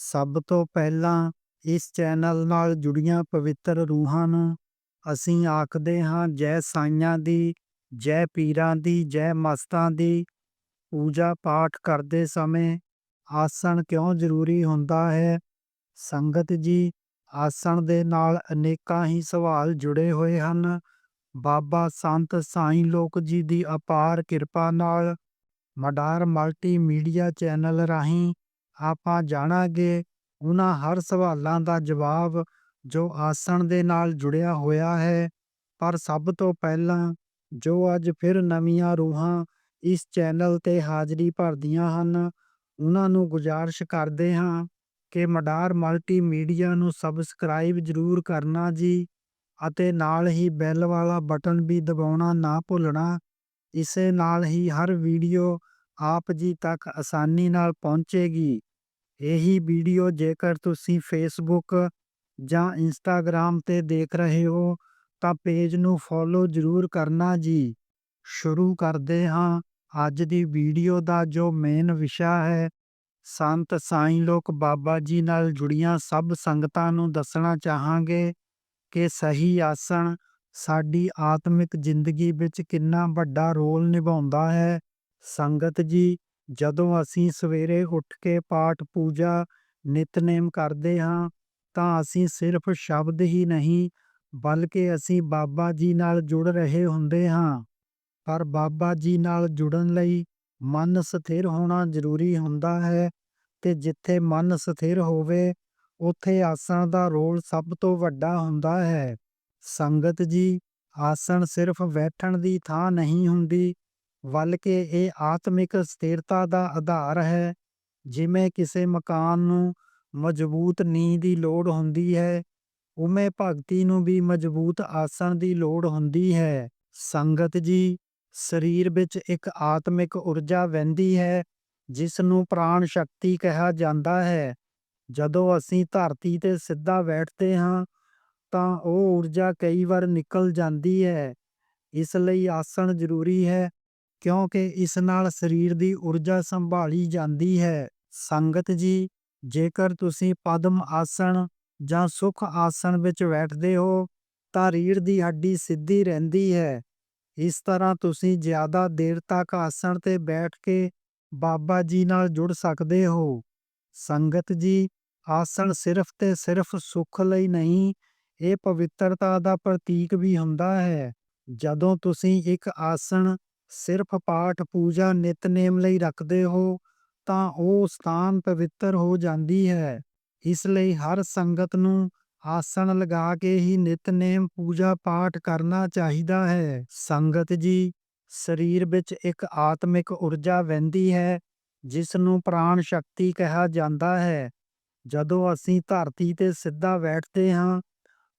ਸਭ ਤੋਂ ਪਹਿਲਾਂ ਇਸ ਚੈਨਲ ਨਾਲ ਜੁੜੀਆਂ ਪਵਿੱਤਰ ਰੂਹਾਂ ਨੂੰ ਅਸੀਂ ਆਖਦੇ ਹਾਂ, ਜੈ ਸਾਈਆਂ ਦੀ, ਜੈ ਪੀਰਾਂ ਦੀ, ਜੈ ਮਸਤਾਂ ਦੀ ਪੂਜਾ ਪਾਠ ਕਰਦੇ ਸਮੇਂ ਆਸਣ ਕਿਉਂ ਜ਼ਰੂਰੀ ਹੁੰਦਾ ਹੈ? ਸੰਗਤ ਜੀ, ਆਸਣ ਦੇ ਨਾਲ ਅਨੇਕਾਂ ਹੀ ਸਵਾਲ ਜੁੜੇ ਹੋਏ ਹਨ। ਬਾਬਾ ਸੰਤ ਸਾਈਂ ਲੋਕ ਜੀ ਦੀ ਅਪਾਰ ਕਿਰਪਾ ਨਾਲ ਮਡਾਰ ਮਲਟੀਮੀਡੀਆ ਚੈਨਲ ਰਾਹੀਂ ਆਪਾਂ ਜਾਣਾਂਗੇ ਉਹਨਾਂ ਹਰ ਸਵਾਲਾਂ ਦਾ ਜਵਾਬ ਜੋ ਆਸਣ ਦੇ ਨਾਲ ਜੁੜਿਆ ਹੋਇਆ ਹੈ। ਪਰ ਸਭ ਤੋਂ ਪਹਿਲਾਂ ਜੋ ਅੱਜ ਫਿਰ ਨਵੀਆਂ ਰੂਹਾਂ ਇਸ ਚੈਨਲ ਤੇ ਹਾਜ਼ਰੀ ਭਰਦੀਆਂ ਹਨ, ਉਹਨਾਂ ਨੂੰ ਗੁਜ਼ਾਰਿਸ਼ ਕਰਦੇ ਹਾਂ ਕਿ ਮਡਾਰ ਮਲਟੀਮੀਡੀਆ ਨੂੰ ਸਬਸਕ੍ਰਾਈਬ ਜ਼ਰੂਰ ਕਰਨਾ ਜੀ ਅਤੇ ਨਾਲ ਹੀ ਬੈਲ ਵਾਲਾ ਬਟਨ ਵੀ ਦਬਾਉਣਾ ਨਾ ਭੁੱਲਣਾ। ਇਸੇ ਨਾਲ ਹੀ ਹਰ ਵੀਡੀਓ ਆਪ ਜੀ ਤੱਕ ਆਸਾਨੀ ਨਾਲ ਪਹੁੰਚੇਗੀ। ਇਹੀ ਵੀਡੀਓ ਜੇਕਰ ਤੁਸੀਂ ਫੇਸਬੁੱਕ ਜਾਂ ਇੰਸਟਾਗ੍ਰਾਮ ਤੇ ਦੇਖ ਰਹੇ ਹੋ, ਤਾਂ ਪੇਜ ਨੂੰ ਫੋਲੋ ਜ਼ਰੂਰ ਕਰਨਾ ਜੀ। ਸ਼ੁਰੂ ਕਰਦੇ ਹਾਂ। ਅੱਜ ਦੀ ਵੀਡੀਓ ਦਾ ਜੋ ਮੇਨ ਵਿਸ਼ਾ ਹੈ, ਸੰਤ ਸਾਈਂ ਲੋਕ ਬਾਬਾ ਜੀ ਨਾਲ ਜੁੜੀਆਂ ਸਭ ਸੰਗਤਾਂ ਨੂੰ ਦੱਸਣਾ ਚਾਹਾਂਗੇ ਕਿ ਸਹੀ ਆਸਣ ਸਾਡੀ ਆਤਮਿਕ ਜ਼ਿੰਦਗੀ ਵਿੱਚ ਕਿੰਨਾ ਵੱਡਾ ਰੋਲ ਨਿਭਾਉਂਦਾ ਹੈ। ਸੰਗਤ ਜੀ ਜਦੋਂ ਅਸੀਂ ਸਵੇਰੇ ਉੱਠ ਕੇ ਪਾਠ, ਪੂਜਾ, ਨਿਤਨੇਮ ਕਰਦੇ ਹਾਂ, ਤਾਂ ਅਸੀਂ ਸਿਰਫ ਸ਼ਬਦ ਹੀ ਨਹੀਂ, ਬਲਕਿ ਅਸੀਂ ਬਾਬਾ ਜੀ ਨਾਲ ਜੁੜ ਰਹੇ ਹੁੰਦੇ ਹਾਂ। ਪਰ ਬਾਬਾ ਜੀ ਨਾਲ ਜੁੜਨ ਲਈ ਮਨ ਸਥਿਰ ਹੋਣਾ ਜ਼ਰੂਰੀ ਹੁੰਦਾ ਹੈ ਤੇ ਜਿੱਥੇ ਮਨ ਸਥਿਰ ਹੋਵੇ, ਉੱਥੇ ਆਸਣ ਦਾ ਰੋਲ ਸਭ ਤੋਂ ਵੱਡਾ ਹੁੰਦਾ ਹੈ। ਸੰਗਤ ਜੀ, ਆਸਣ ਸਿਰਫ ਬੈਠਣ ਦੀ ਥਾਂ ਨਹੀਂ ਹੁੰਦੀ ਬਲਕਿ ਇਹ ਆਤਮਿਕ ਸਥਿਰਤਾ ਦਾ ਆਧਾਰ ਹੈ। ਜਿਵੇਂ ਕਿਸੇ ਮਕਾਨ ਨੂੰ ਮਜ਼ਬੂਤ ਨੀਂਹ ਦੀ ਲੋੜ ਹੁੰਦੀ ਹੈ, ਉਵੇਂ ਭਗਤੀ ਨੂੰ ਵੀ ਮਜ਼ਬੂਤ ਆਸਣ ਦੀ ਲੋੜ ਹੁੰਦੀ ਹੈ। ਸੰਗਤ ਜੀ, ਸਰੀਰ ਵਿੱਚ ਇੱਕ ਆਤਮਿਕ ਊਰਜਾ ਵਹਿੰਦੀ ਹੈ ਜਿਸ ਨੂੰ ਪ੍ਰਾਣ ਸ਼ਕਤੀ ਕਿਹਾ ਜਾਂਦਾ ਹੈ। ਜਦੋਂ ਅਸੀਂ ਧਰਤੀ ਤੇ ਸਿੱਧਾ ਬੈਠਦੇ ਹਾਂ, ਤਾਂ ਉਹ ਊਰਜਾ ਕਈ ਵਾਰ ਨਿਕਲ ਜਾਂਦੀ ਹੈ। ਇਸ ਲਈ ਆਸਣ ਜ਼ਰੂਰੀ ਹੈ ਕਿਉਂਕਿ ਇਸ ਨਾਲ ਸਰੀਰ ਦੀ ਊਰਜਾ ਸੰਭਾਲੀ ਜਾਂਦੀ ਹੈ। ਸੰਗਤ ਜੀ, ਜੇਕਰ ਤੁਸੀਂ ਪਦਮ ਆਸਣ ਜਾਂ ਸੁਖ ਆਸਣ ਵਿੱਚ ਬੈਠਦੇ ਹੋ, ਤਾਂ ਰੀੜ ਦੀ ਹੱਡੀ ਸਿੱਧੀ ਰਹਿੰਦੀ ਹੈ। ਇਸ ਤਰ੍ਹਾਂ ਤੁਸੀਂ ਜ਼ਿਆਦਾ ਦੇਰ ਤੱਕ ਆਸਣ ਤੇ ਬੈਠ ਕੇ ਬਾਬਾ ਜੀ ਨਾਲ ਜੁੜ ਸਕਦੇ ਹੋ। ਸੰਗਤ ਜੀ, ਆਸਣ ਸਿਰਫ ਤੇ ਸਿਰਫ ਸੁੱਖ ਲਈ ਨਹੀਂ, ਇਹ ਪਵਿੱਤਰਤਾ ਦਾ ਪ੍ਰਤੀਕ ਵੀ ਹੁੰਦਾ ਹੈ। ਜਦੋਂ ਤੁਸੀਂ ਇੱਕ ਆਸਣ ਸਿਰਫ ਪਾਠ, ਪੂਜਾ, ਨਿਤਨੇਮ ਲਈ ਰੱਖਦੇ ਹੋ, ਤਾਂ ਉਹ ਸਥਾਨ ਪਵਿੱਤਰ ਹੋ ਜਾਂਦੀ ਹੈ। ਇਸ ਲਈ ਹਰ ਸੰਗਤ ਨੂੰ ਆਸਣ ਲਗਾ ਕੇ ਹੀ ਨਿਤਨੇਮ, ਪੂਜਾ, ਪਾਠ ਕਰਨਾ ਚਾਹੀਦਾ ਹੈ। ਸੰਗਤ ਜੀ, ਸਰੀਰ ਵਿੱਚ ਇੱਕ ਆਤਮਿਕ ਊਰਜਾ ਵਹਿੰਦੀ ਹੈ, ਜਿਸ ਨੂੰ ਪ੍ਰਾਣ ਸ਼ਕਤੀ ਕਿਹਾ ਜਾਂਦਾ ਹੈ। ਜਦੋਂ ਅਸੀਂ ਧਰਤੀ ਤੇ ਸਿੱਧਾ ਬੈਠਦੇ ਹਾਂ,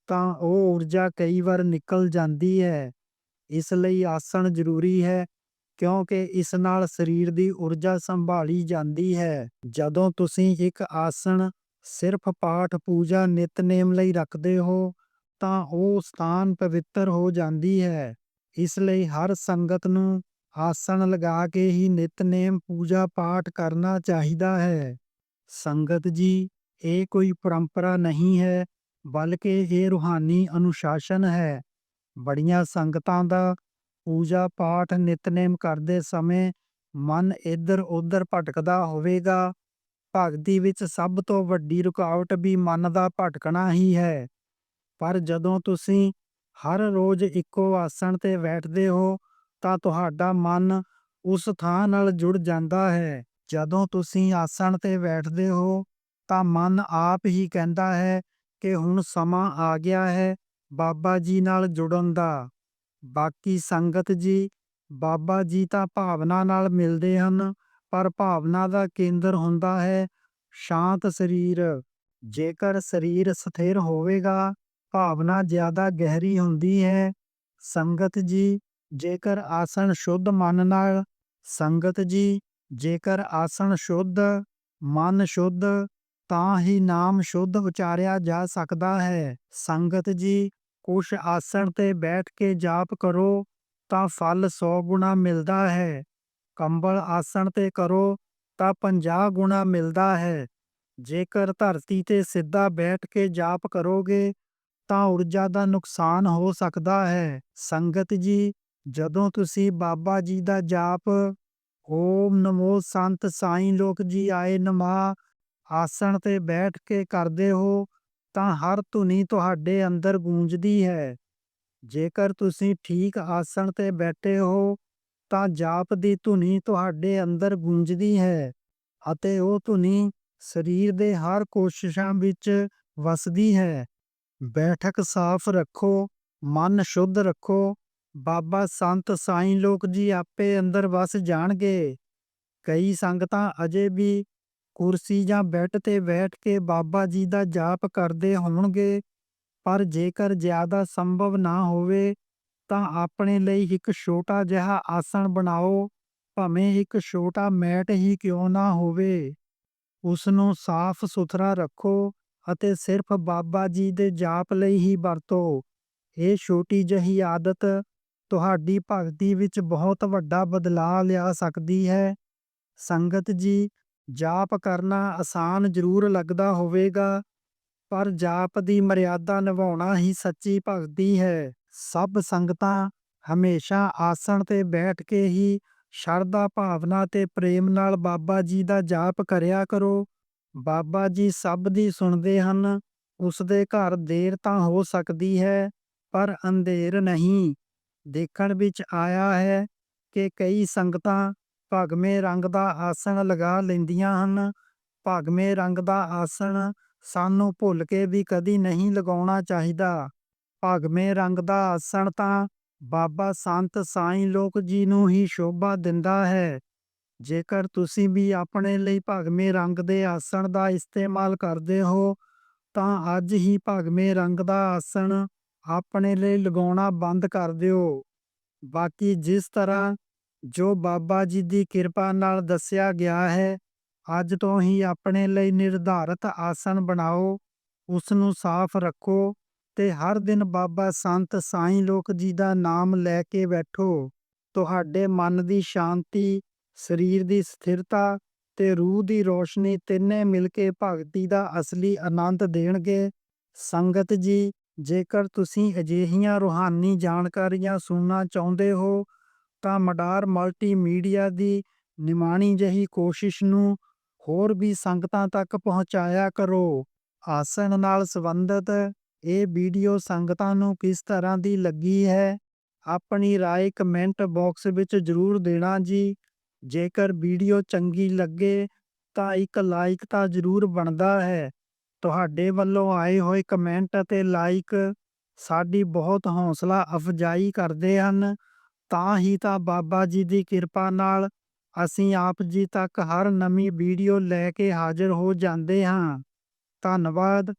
ਤਾਂ ਉਹ ਊਰਜਾ ਕਈ ਵਾਰ ਨਿਕਲ ਜਾਂਦੀ ਹੈ। ਇਸ ਲਈ ਆਸਣ ਜ਼ਰੂਰੀ ਹੈ, ਕਿਉਂਕਿ ਇਸ ਨਾਲ ਸਰੀਰ ਦੀ ਊਰਜਾ ਸੰਭਾਲੀ ਜਾਂਦੀ ਹੈ। ਜਦੋਂ ਤੁਸੀਂ ਇੱਕ ਆਸਣ ਸਿਰਫ ਪਾਠ, ਪੂਜਾ, ਨਿਤਨੇਮ ਲਈ ਰੱਖਦੇ ਹੋ, ਤਾਂ ਉਹ ਸਥਾਨ ਪਵਿੱਤਰ ਹੋ ਜਾਂਦੀ ਹੈ। ਇਸ ਲਈ ਹਰ ਸੰਗਤ ਨੂੰ ਆਸਣ ਲਗਾ ਕੇ ਹੀ ਨਿਤਨੇਮ, ਪੂਜਾ, ਪਾਠ ਕਰਨਾ ਚਾਹੀਦਾ ਹੈ। ਸੰਗਤ ਜੀ, ਇਹ ਕੋਈ ਪਰੰਪਰਾ ਨਹੀਂ ਹੈ, ਬਲਕਿ ਇਹ ਰੂਹਾਨੀ ਅਨੁਸ਼ਾਸਨ ਹੈ। ਬੜੀਆਂ ਸੰਗਤਾਂ ਦਾ ਪੂਜਾ ਪਾਠ ਨਿਤਨੇਮ ਕਰਦੇ ਸਮੇਂ ਮਨ ਇੱਧਰ ਉੱਧਰ ਭਟਕਦਾ ਹੋਵੇਗਾ। ਭਗਤੀ ਵਿੱਚ ਸਭ ਤੋਂ ਵੱਡੀ ਰੁਕਾਵਟ ਵੀ ਮਨ ਦਾ ਭਟਕਣਾ ਹੀ ਹੈ। ਪਰ ਜਦੋਂ ਤੁਸੀਂ ਹਰ ਰੋਜ਼ ਇੱਕੋ ਆਸਣ ਤੇ ਬੈਠਦੇ ਹੋ, ਤਾਂ ਤੁਹਾਡਾ ਮਨ ਉਸ ਥਾਂ ਨਾਲ ਜੁੜ ਜਾਂਦਾ ਹੈ। ਜਦੋਂ ਤੁਸੀਂ ਆਸਣ ਤੇ ਬੈਠਦੇ ਹੋ, ਤਾਂ ਮਨ ਆਪ ਹੀ ਕਹਿੰਦਾ ਹੈ ਕਿ ਹੁਣ ਸਮਾਂ ਆ ਗਿਆ ਹੈ। ਬਾਬਾ ਜੀ ਨਾਲ ਜੁੜਨ ਦਾ। ਬਾਕੀ ਸੰਗਤ ਜੀ, ਬਾਬਾ ਜੀ ਤਾਂ ਭਾਵਨਾ ਨਾਲ ਮਿਲਦੇ ਹਨ, ਪਰ ਭਾਵਨਾ ਦਾ ਕੇਂਦਰ ਹੁੰਦਾ ਹੈ ਸ਼ਾਂਤ ਸਰੀਰ। ਜੇਕਰ ਸਰੀਰ ਸਥਿਰ ਹੋਵੇਗਾ, ਭਾਵਨਾ ਜ਼ਿਆਦਾ ਗਹਿਰੀ ਹੁੰਦੀ ਹੈ। ਸੰਗਤ ਜੀ, ਜੇਕਰ ਆਸਣ ਸ਼ੁੱਧ ਮਨ ਨਾਲ, ਸੰਗਤ ਜੀ, ਜੇਕਰ ਆਸਣ ਸ਼ੁੱਧ ਮਨ ਸ਼ੁੱਧ, ਤਾਂ ਹੀ ਨਾਮ ਸ਼ੁੱਧ ਉਚਾਰਿਆ ਜਾ ਸਕਦਾ ਹੈ। ਸੰਗਤ ਜੀ ਕੁਛ ਆਸਣ ਤੇ ਬੈਠ ਕੇ ਜਾਪ ਕਰੋ ਤਾਂ ਫਲ 100 ਗੁਣਾ ਮਿਲਦਾ ਹੈ। ਕੰਬਲ ਆਸਣ ਤੇ ਕਰੋ ਤਾਂ 50 ਗੁਣਾ ਮਿਲਦਾ ਹੈ। ਜੇਕਰ ਧਰਤੀ ਤੇ ਸਿੱਧਾ ਬੈਠ ਕੇ ਜਾਪ ਕਰੋਗੇ ਤਾਂ ਊਰਜਾ ਦਾ ਨੁਕਸਾਨ ਹੋ ਸਕਦਾ ਹੈ। ਸੰਗਤ ਜੀ, ਜਦੋਂ ਤੁਸੀਂ ਬਾਬਾ ਜੀ ਦਾ ਜਾਪ, ਓਮ ਨਮੋ ਸੰਤ ਸਾਈਂ ਲੋਕ ਜੀ ਆਏ ਨਮਾ, ਆਸਣ ਤੇ ਬੈਠ ਕੇ ਕਰਦੇ ਹੋ ਤਾਂ ਹਰ ਧੁਨੀ ਤੁਹਾਡੇ ਅੰਦਰ ਗੂੰਜਦੀ ਹੈ। ਜੇਕਰ ਤੁਸੀਂ ਠੀਕ ਆਸਣ ਤੇ ਬੈਠੇ ਹੋ, ਤਾਂ ਜਾਪ ਦੀ ਧੁਨੀ ਤੁਹਾਡੇ ਅੰਦਰ ਗੂੰਜਦੀ ਹੈ ਅਤੇ ਉਹ ਧੁਨੀ ਸਰੀਰ ਦੇ ਹਰ ਕੋਸ਼ਿਸ਼ਾਂ ਵਿੱਚ ਵਸਦੀ ਹੈ। ਬੈਠਕ ਸਾਫ਼ ਰੱਖੋ, ਮਨ ਸ਼ੁੱਧ ਰੱਖੋ, ਬਾਬਾ ਸੰਤ ਸਾਈਂ ਲੋਕ ਜੀ ਆਪੇ ਅੰਦਰ ਵਸ ਜਾਣਗੇ। ਕਈ ਸੰਗਤਾਂ ਅਜੇ ਵੀ ਕੁਰਸੀ ਜਾਂ ਬੈੱਡ ਤੇ ਬੈਠ ਕੇ ਬਾਬਾ ਜੀ ਦਾ ਜਾਪ ਕਰਦੇ ਹੋਣਗੇ। ਪਰ ਜੇਕਰ ਜ਼ਿਆਦਾ ਸੰਭਵ ਨਾ ਹੋਵੇ, ਤਾਂ ਆਪਣੇ ਲਈ ਇੱਕ ਛੋਟਾ ਜਿਹਾ ਆਸਣ ਬਣਾਓ, ਭਾਵੇਂ ਇੱਕ ਛੋਟਾ ਮੈਟ ਹੀ ਕਿਉਂ ਨਾ ਹੋਵੇ। ਉਸ ਨੂੰ ਸਾਫ਼ ਸੁਥਰਾ ਰੱਖੋ ਅਤੇ ਸਿਰਫ ਬਾਬਾ ਜੀ ਦੇ ਜਾਪ ਲਈ ਹੀ ਵਰਤੋ। ਇਹ ਛੋਟੀ ਜਿਹੀ ਆਦਤ ਤੁਹਾਡੀ ਭਗਤੀ ਵਿੱਚ ਬਹੁਤ ਵੱਡਾ ਬਦਲਾਅ ਲਿਆ ਸਕਦੀ ਹੈ। ਸੰਗਤ ਜੀ ਜਾਪ ਕਰਨਾ ਆਸਾਨ ਜ਼ਰੂਰ ਲੱਗਦਾ ਹੋਵੇਗਾ, ਪਰ ਜਾਪ ਦੀ ਮਰਿਆਦਾ ਨਿਭਾਉਣਾ ਹੀ ਸੱਚੀ ਭਗਤੀ ਹੈ। ਸਭ ਸੰਗਤਾਂ ਹਮੇਸ਼ਾ ਆਸਣ ਤੇ ਬੈਠ ਕੇ ਹੀ ਸ਼ਰਧਾ ਭਾਵਨਾ ਤੇ ਪ੍ਰੇਮ ਨਾਲ ਬਾਬਾ ਜੀ ਦਾ ਜਾਪ ਕਰਿਆ ਕਰੋ। ਬਾਬਾ ਜੀ ਸਭ ਦੀ ਸੁਣਦੇ ਹਨ ਉਸ ਦੇ ਘਰ ਦੇਰ ਤਾਂ ਹੋ ਸਕਦੀ ਹੈ, ਪਰ ਅੰਧੇਰ ਨਹੀਂ। ਦੇਖਣ ਵਿੱਚ ਆਇਆ ਹੈ ਕਿ ਕਈ ਸੰਗਤਾਂ ਭਗਵੇਂ ਰੰਗ ਦਾ ਆਸਣ ਲਗਾ ਲੈਂਦੀਆਂ ਹਨ। ਭਗਵੇਂ ਰੰਗ ਦਾ ਆਸਣ ਸਾਨੂੰ ਭੁੱਲ ਕੇ ਵੀ ਕਦੀ ਨਹੀਂ ਲਗਾਉਣਾ ਚਾਹੀਦਾ। ਭਗਵੇਂ ਰੰਗ ਦਾ ਆਸਣ ਤਾਂ ਬਾਬਾ ਸੰਤ ਸਾਈਂ ਲੋਕ ਜੀ ਨੂੰ ਹੀ ਸ਼ੋਭਾ ਦਿੰਦਾ ਹੈ। ਜੇਕਰ ਤੁਸੀਂ ਵੀ ਆਪਣੇ ਲਈ ਭਗਵੇਂ ਰੰਗ ਦੇ ਆਸਣ ਦਾ ਇਸਤੇਮਾਲ ਕਰਦੇ ਹੋ, ਤਾਂ ਅੱਜ ਹੀ ਭਗਵੇਂ ਰੰਗ ਦਾ ਆਸਣ ਆਪਣੇ ਲਈ ਲਗਾਉਣਾ ਬੰਦ ਕਰ ਦਿਓ। ਬਾਕੀ ਜਿਸ ਤਰ੍ਹਾਂ ਜੋ ਬਾਬਾ ਜੀ ਦੀ ਕਿਰਪਾ ਨਾਲ ਦੱਸਿਆ ਗਿਆ ਹੈ, ਅੱਜ ਤੋਂ ਹੀ ਆਪਣੇ ਲਈ ਨਿਰਧਾਰਤ ਆਸਣ ਬਣਾਓ ਉਸ ਨੂੰ ਸਾਫ਼ ਰੱਖੋ ਤੇ ਹਰ ਦਿਨ ਬਾਬਾ ਸੰਤ ਸਾਈਂ ਲੋਕ ਜੀ ਦਾ ਨਾਮ ਲੈ ਕੇ ਬੈਠੋ। ਤੁਹਾਡੇ ਮਨ ਦੀ ਸ਼ਾਂਤੀ, ਸਰੀਰ ਦੀ ਸਥਿਰਤਾ ਤੇ ਰੂਹ ਦੀ ਰੋਸ਼ਨੀ ਤਿੰਨੇ ਮਿਲ ਕੇ ਭਗਤੀ ਦਾ ਅਸਲੀ ਆਨੰਦ ਦੇਣਗੇ। ਸੰਗਤ ਜੀ, ਜੇਕਰ ਤੁਸੀਂ ਅਜਿਹੀਆਂ ਰੂਹਾਨੀ ਜਾਣਕਾਰੀਆਂ ਸੁਣਨਾ ਚਾਹੁੰਦੇ ਹੋ ਤਾਂ ਮਡਾਰ ਮਲਟੀਮੀਡੀਆ ਦੀ ਨਿਮਾਣੀ ਜਹੀ ਕੋਸ਼ਿਸ਼ ਨੂੰ ਹੋਰ ਵੀ ਸੰਗਤਾਂ ਤੱਕ ਪਹੁੰਚਾਇਆ ਕਰੋ ਆਸਣ ਨਾਲ ਸੰਬੰਧਿਤ ਇਹ ਵੀਡੀਓ ਸੰਗਤਾਂ ਨੂੰ ਕਿਸ ਤਰ੍ਹਾਂ ਦੀ ਲੱਗੀ ਹੈ ਆਪਣੀ رائے ਕਮੈਂਟ ਬਾਕਸ ਵਿੱਚ ਜ਼ਰੂਰ ਦੇਣਾ ਜੀ ਜੇਕਰ ਵੀਡੀਓ ਚੰਗੀ ਲੱਗੇ ਤਾਂ ਇੱਕ ਲਾਈਕ ਤਾਂ ਜ਼ਰੂਰ ਬਣਦਾ ਹੈ ਤੁਹਾਡੇ ਵੱਲੋਂ ਆਏ ਹੋਏ ਕਮੈਂਟ ਅਤੇ ਲਾਈਕ ਸਾਡੀ ਬਹੁਤ ਹੌਸਲਾ ਅਫਜਾਈ ਕਰਦੇ ਹਨ ਤਾਂ ਹੀ ਤਾਂ ਬਾਬਾ ਜੀ ਦੀ ਕਿਰਪਾ ਨਾਲ ਅਸੀਂ ਆਪ ਜੀ ਤੱਕ ਹਰ ਨਵੀਂ ਵੀਡੀਓ ਲੈ ਕੇ ਹਾਜ਼ਰ ਹੋ ਜਾਂਦੇ ਹਾਂ। ਧੰਨਵਾਦ।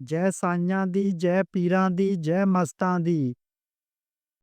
ਜੈ ਸਾਈਆਂ ਦੀ, ਜੈ ਪੀਰਾਂ ਦੀ, ਜੈ ਮਸਤਾਂ ਦੀ।